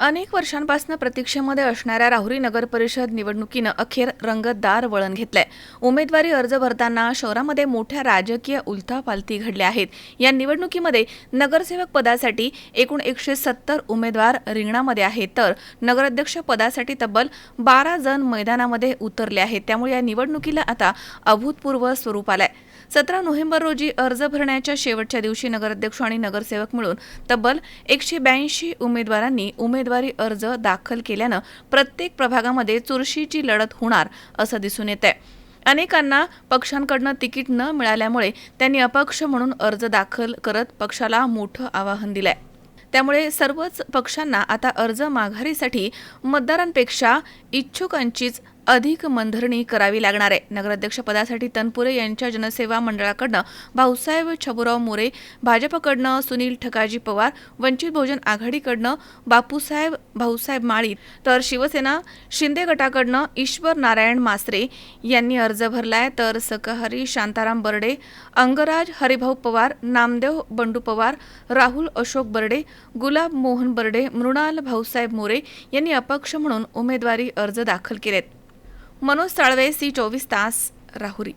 अनेक वर्षांपासून प्रतीक्षेमध्ये असणाऱ्या राहुरी नगर परिषद निवडणुकीनं अखेर रंगतदार वळण घेतलंय. उमेदवारी अर्ज भरताना शहरामध्ये मोठ्या राजकीय उलथापालथी घडल्या आहेत. या निवडणुकीमध्ये नगरसेवक पदासाठी एकूण एकशे सत्तर उमेदवार रिंगणामध्ये आहेत. तर नगराध्यक्ष पदासाठी तब्बल बारा जण मैदानामध्ये उतरले आहेत. त्यामुळे या निवडणुकीला आता अभूतपूर्व स्वरूप आलं सतरा नोव्हेंबर रोजी अर्ज भरण्याच्या शेवटच्या दिवशी नगराध्यक्ष आणि नगरसेवक मिळून तब्बल एकशे ब्याऐंशी उमेदवारांनी उमेदवारी अर्ज दाखल केल्यानं प्रत्येक प्रभागामध्ये चुरशीची लढत होणार असं दिसून येत आहे अनेकांना पक्षांकडनं तिकीट न मिळाल्यामुळे त्यांनी अपक्ष म्हणून अर्ज दाखल करत पक्षाला मोठं आवाहन दिलंय. त्यामुळे सर्वच पक्षांना आता अर्ज माघारीसाठी मतदारांपेक्षा इच्छुकांचीच अधिक मनधरणी करावी लागणार आहे. नगराध्यक्षपदासाठी तनपुरे यांच्या जनसेवा मंडळाकडनं भाऊसाहेब छबुराव मोरे भाजपकडनं सुनील ठकाजी पवार वंचित बहुजन आघाडीकडनं बापूसाहेब भाऊसाहेब माळी तर शिवसेना शिंदे गटाकडनं ईश्वर नारायण मासरे यांनी अर्ज भरलाय. तर सकहरी शांताराम बर्डे अंगराज हरिभाऊ पवार नामदेव बंडू पवार राहुल अशोक बर्डे गुलाब मोहन बर्डे मृणाल भाऊसाहेब मोरे यांनी अपक्ष म्हणून उमेदवारी अर्ज दाखल केलेत. मनोज साळवे सी चोवीस तास राहुरी.